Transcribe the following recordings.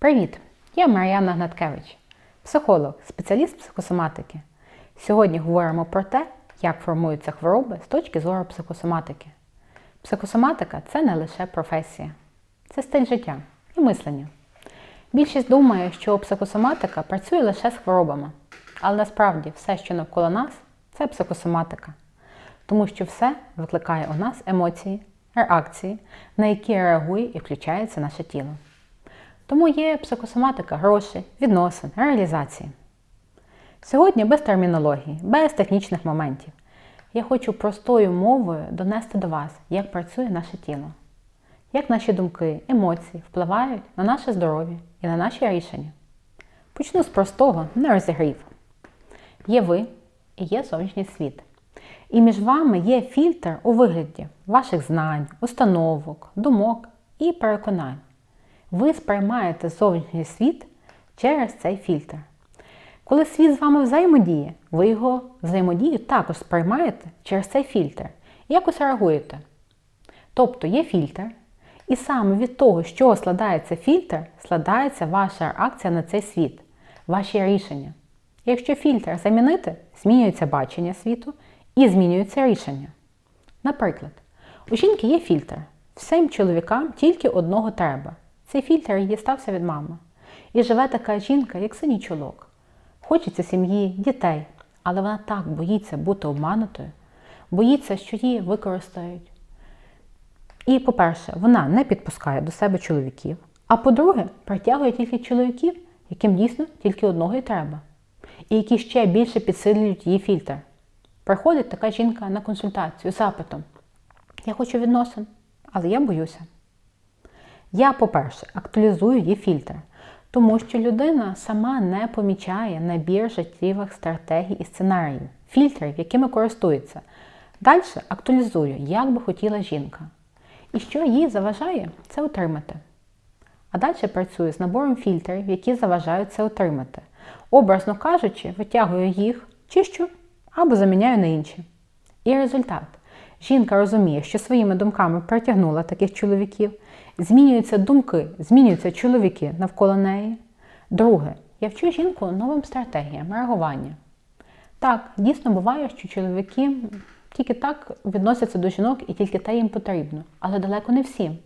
Привіт! Я Мар'яна Гнаткевич, психолог, спеціаліст психосоматики. Сьогодні говоримо про те, як формуються хвороби з точки зору психосоматики. Психосоматика це не лише професія, це стиль життя і мислення. Більшість думає, що психосоматика працює лише з хворобами, але насправді все, що навколо нас, це психосоматика. Тому що все викликає у нас емоції, реакції, на які реагує і включається наше тіло. Тому є психосоматика грошей, відносин, реалізації. Сьогодні без термінології, без технічних моментів. Я хочу простою мовою донести до вас, як працює наше тіло, як наші думки, емоції впливають на наше здоров'я і на наші рішення. Почну з простого, не розігрів. Є ви і є зовнішній світ. І між вами є фільтр у вигляді ваших знань, установок, думок і переконань. Ви сприймаєте зовнішній світ через цей фільтр. Коли світ з вами взаємодіє, ви його взаємодію також сприймаєте через цей фільтр і якось реагуєте. Тобто є фільтр, і саме від того, з чого складається фільтр, складається ваша реакція на цей світ, ваші рішення. Якщо фільтр замінити, змінюється бачення світу і змінюється рішення. Наприклад, у жінки є фільтр. Всім чоловікам тільки одного треба. Цей фільтр їй стався від мами. І живе така жінка, як синій чолок. Хочеться сім'ї, дітей, але вона так боїться бути обманутою, боїться, що її використають. І, по-перше, вона не підпускає до себе чоловіків, а по-друге, притягує тільки чоловіків, яким дійсно тільки одного і треба, і які ще більше підсилюють її фільтр. Приходить така жінка на консультацію з запитом: Я хочу відносин, але я боюся. Я, по-перше, актуалізую її фільтр, тому що людина сама не помічає набір життєвих стратегій і сценаріїв, фільтрів, якими користується. Далі актуалізую, як би хотіла жінка. І що їй заважає це отримати. А далі працюю з набором фільтрів, які заважають це отримати. Образно кажучи, витягую їх, чищу або заміняю на інші. І результат. Жінка розуміє, що своїми думками притягнула таких чоловіків, змінюються думки, змінюються чоловіки навколо неї. Друге, я вчу жінку новим стратегіям реагування. Так, дійсно буває, що чоловіки тільки так відносяться до жінок і тільки те їм потрібно, але далеко не всім.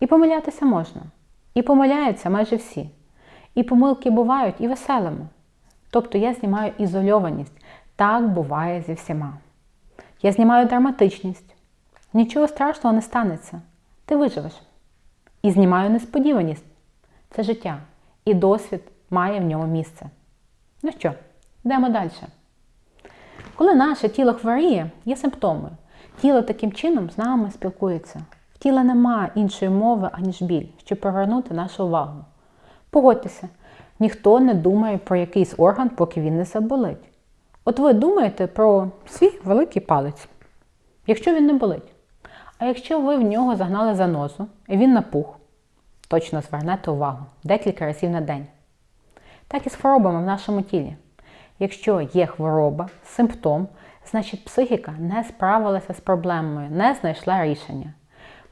І помилятися можна. І помиляються майже всі. І помилки бувають і веселими. Тобто я знімаю ізольованість. Так буває зі всіма. Я знімаю драматичність. Нічого страшного не станеться. Ти виживеш. І знімаю несподіваність. Це життя. І досвід має в ньому місце. Ну що, йдемо далі. Коли наше тіло хворіє, є симптоми. Тіло таким чином з нами спілкується. В тіла немає іншої мови, аніж біль, щоб повернути нашу увагу. Погодьтеся, ніхто не думає про якийсь орган, поки він не заболить. От ви думаєте про свій великий палець, якщо він не болить. А якщо ви в нього загнали занозу і він напух, точно звернете увагу декілька разів на день. Так і з хворобами в нашому тілі. Якщо є хвороба, симптом, значить психіка не справилася з проблемою, не знайшла рішення.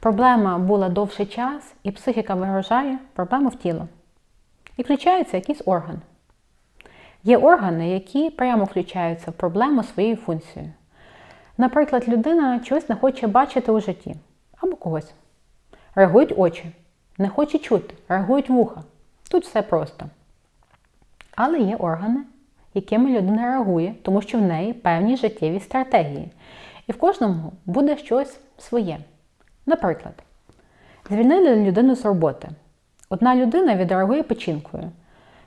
Проблема була довший час, і психіка вигрожає проблему в тіло. І включається якийсь орган. Є органи, які прямо включаються в проблему своєю функцією. Наприклад, людина чогось не хоче бачити у житті або когось. Реагують очі, не хоче чути, реагують вуха. Тут все просто. Але є органи, якими людина реагує, тому що в неї певні життєві стратегії. І в кожному буде щось своє. Наприклад, звільнили людину з роботи. Одна людина відреагує печінкою.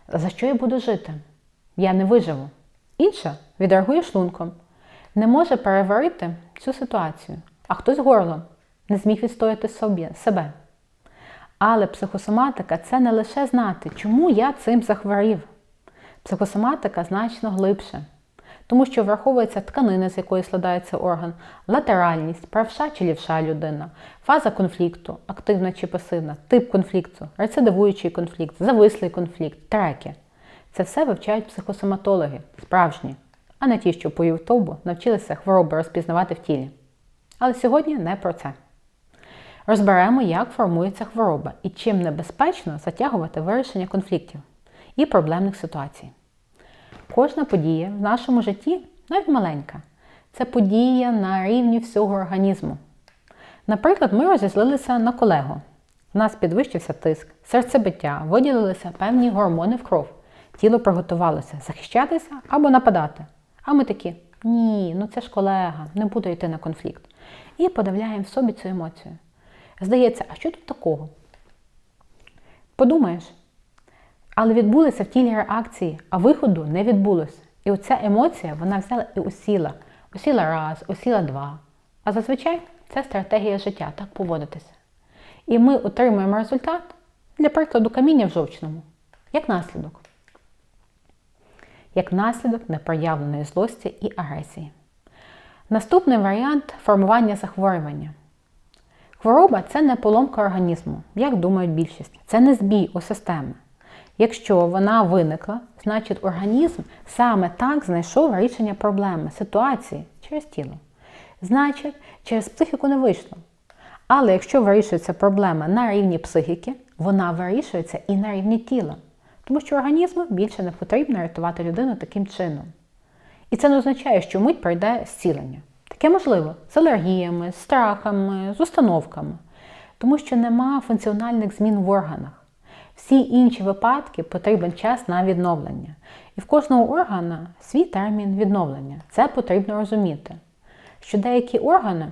За що я буду жити? Я не виживу. Інша відреагує шлунком. Не може переварити цю ситуацію, а хтось горлом не зміг відстояти собі, себе. Але психосоматика це не лише знати, чому я цим захворів. Психосоматика значно глибше, тому що враховується тканина, з якої складається орган, латеральність, правша чи лівша людина, фаза конфлікту, активна чи пасивна, тип конфлікту, рецидивуючий конфлікт, завислий конфлікт, треки. Це все вивчають психосоматологи, справжні, а не ті, що по Ютубу навчилися хвороби розпізнавати в тілі. Але сьогодні не про це. Розберемо, як формується хвороба і чим небезпечно затягувати вирішення конфліктів і проблемних ситуацій. Кожна подія в нашому житті, навіть маленька, це подія на рівні всього організму. Наприклад, ми розізлилися на колегу. У нас підвищився тиск, серцебиття, виділилися певні гормони в кров. Тіло приготувалося захищатися або нападати. А ми такі: ні, ну це ж колега, не буду йти на конфлікт. І подавляємо в собі цю емоцію. Здається, а що тут такого? Подумаєш, але відбулися в тілі реакції, а виходу не відбулося. І оця емоція вона взяла і усіла. Усіла раз, усіла два. А зазвичай це стратегія життя, так поводитися. І ми отримуємо результат, для прикладу, каміння в жовчному, як наслідок. Як наслідок непроявленої злості і агресії. Наступний варіант формування захворювання. Хвороба це не поломка організму, як думають більшість. Це не збій у системи. Якщо вона виникла, значить організм саме так знайшов рішення проблеми, ситуації через тіло. Значить, через психіку не вийшло. Але якщо вирішується проблема на рівні психіки, вона вирішується і на рівні тіла. Тому що організму більше не потрібно рятувати людину таким чином. І це не означає, що мить пройде зцілення. Таке можливо з алергіями, з страхами, з установками, тому що нема функціональних змін в органах. Всі інші випадки потрібен час на відновлення. І в кожного органа свій термін відновлення. Це потрібно розуміти. Що деякі органи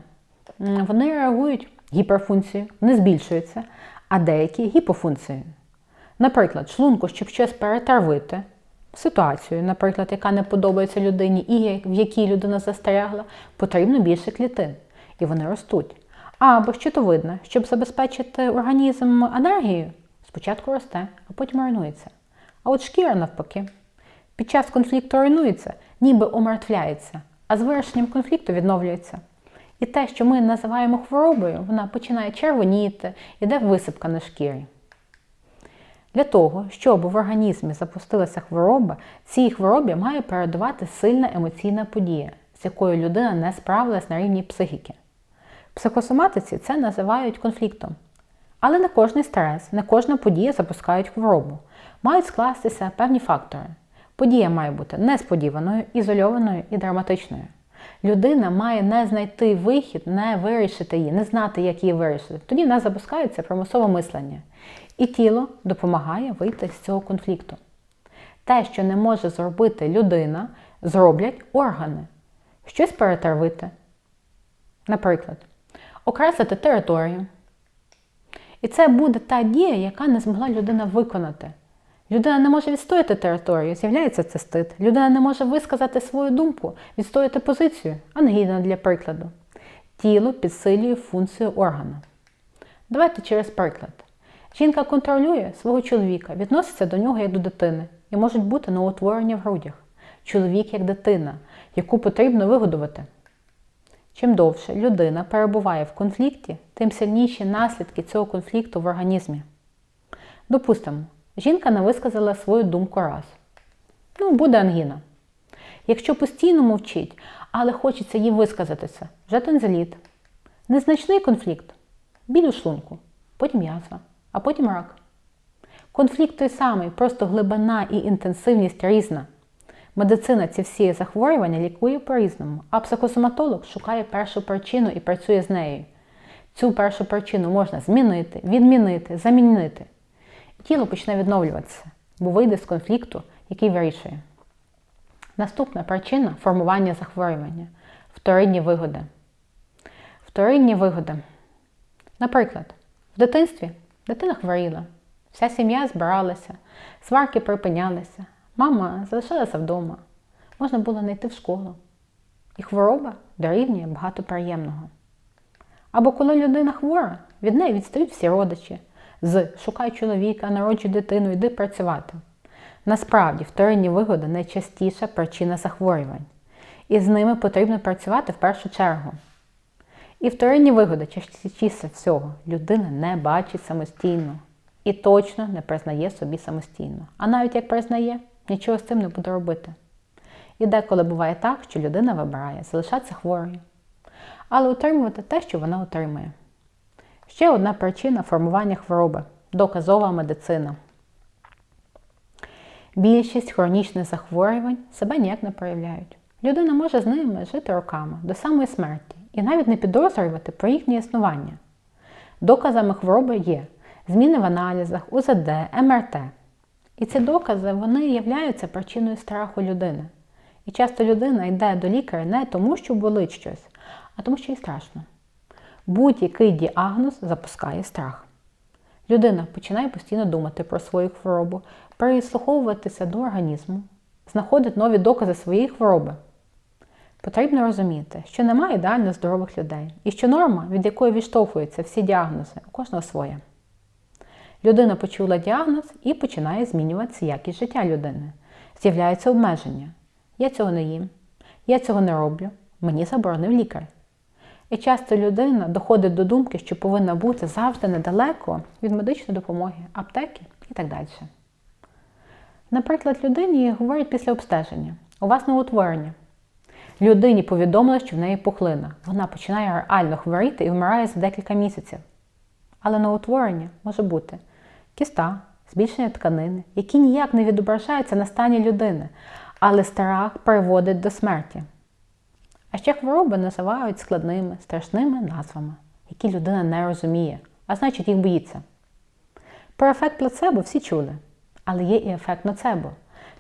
вони реагують гіперфункцією, не збільшуються, а деякі гіпофункцією. Наприклад, шлунку, щоб щось перетравити, ситуацію, наприклад, яка не подобається людині і в якій людина застрягла, потрібно більше клітин. І вони ростуть. Або щитовидна, щоб забезпечити організм енергією, спочатку росте, а потім руйнується. А от шкіра навпаки. Під час конфлікту руйнується, ніби омертвляється, а з вирішенням конфлікту відновлюється. І те, що ми називаємо хворобою, вона починає червоніти, іде висипка на шкірі. Для того, щоб в організмі запустилася хвороба, цій хворобі має передувати сильна емоційна подія, з якою людина не справилась на рівні психіки. В психосоматиці це називають конфліктом. Але не кожний стрес, не кожна подія запускають хворобу. Мають скластися певні фактори. Подія має бути несподіваною, ізольованою і драматичною. Людина має не знайти вихід, не вирішити її, не знати, як її вирішити. Тоді в нас запускається примусове мислення. І тіло допомагає вийти з цього конфлікту. Те, що не може зробити людина, зроблять органи. Щось перетравити. Наприклад, окреслити територію. І це буде та дія, яка не змогла людина виконати. Людина не може відстояти територію, з'являється цистит. Людина не може висказати свою думку, відстояти позицію, ангіна для прикладу. Тіло підсилює функцію органу. Давайте через приклад. Жінка контролює свого чоловіка, відноситься до нього як до дитини і можуть бути новоутворення в грудях. Чоловік як дитина, яку потрібно вигодувати. Чим довше людина перебуває в конфлікті, тим сильніші наслідки цього конфлікту в організмі. Допустимо, жінка не висказала свою думку раз. Ну, буде ангіна. Якщо постійно мовчить, але хочеться їй висказатися, вже тонзиліт. Незначний конфлікт біль у шлунку, потім язва а потім рак. Конфлікт той самий, просто глибина і інтенсивність різна. Медицина ці всі захворювання лікує по-різному, а психосоматолог шукає першу причину і працює з нею. Цю першу причину можна змінити, відмінити, замінити. Тіло почне відновлюватися, бо вийде з конфлікту, який вирішує. Наступна причина формування захворювання вторинні вигоди. Вторинні вигоди. Наприклад, в дитинстві Дитина хворіла, вся сім'я збиралася, сварки припинялися, мама залишалася вдома, можна було не йти в школу. І хвороба дорівнює багато приємного. Або коли людина хвора, від неї відстають всі родичі, з шукай чоловіка, народжуй дитину, йди працювати. Насправді, вторинні вигоди найчастіша причина захворювань, і з ними потрібно працювати в першу чергу. І вторинні вигоди частіше всього людина не бачить самостійно і точно не признає собі самостійно. А навіть як признає, нічого з цим не буде робити. І деколи буває так, що людина вибирає залишатися хворою, але утримувати те, що вона отримує. Ще одна причина формування хвороби доказова медицина. Більшість хронічних захворювань себе ніяк не проявляють. Людина може з ними жити роками до самої смерті і навіть не підозрювати про їхнє існування. Доказами хвороби є зміни в аналізах, УЗД, МРТ. І ці докази вони являються причиною страху людини. І часто людина йде до лікаря не тому, що болить щось, а тому, що їй страшно. Будь-який діагноз запускає страх. Людина починає постійно думати про свою хворобу, прислуховуватися до організму, знаходить нові докази своєї хвороби. Потрібно розуміти, що немає ідеально здорових людей, і що норма, від якої відштовхуються всі діагнози, у кожного своя. Людина почула діагноз і починає змінюватися якість життя людини. З'являються обмеження. Я цього не їм, я цього не роблю, мені заборонив лікар. І часто людина доходить до думки, що повинна бути завжди недалеко від медичної допомоги, аптеки і так далі. Наприклад, людині говорять після обстеження: у вас новоутворення. Людині повідомили, що в неї пухлина. Вона починає реально хворіти і вмирає за декілька місяців. Але новоутворення може бути кіста, збільшення тканини, які ніяк не відображаються на стані людини, але страх приводить до смерті. А ще хвороби називають складними, страшними назвами, які людина не розуміє, а значить їх боїться. Про ефект плацебо всі чули, але є і ефект ноцебо.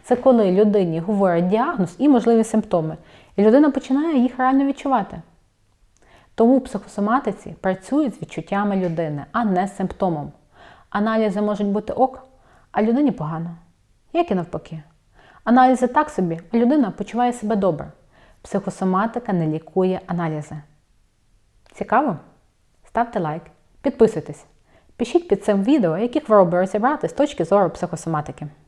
Це коли людині говорять діагноз і можливі симптоми, і людина починає їх реально відчувати. Тому психосоматиці працюють з відчуттями людини, а не з симптомом. Аналізи можуть бути ок, а людині погано. Як і навпаки. Аналізи так собі, а людина почуває себе добре. Психосоматика не лікує аналізи. Цікаво? Ставте лайк, підписуйтесь. Пишіть під цим відео, які хвороби розібрати з точки зору психосоматики.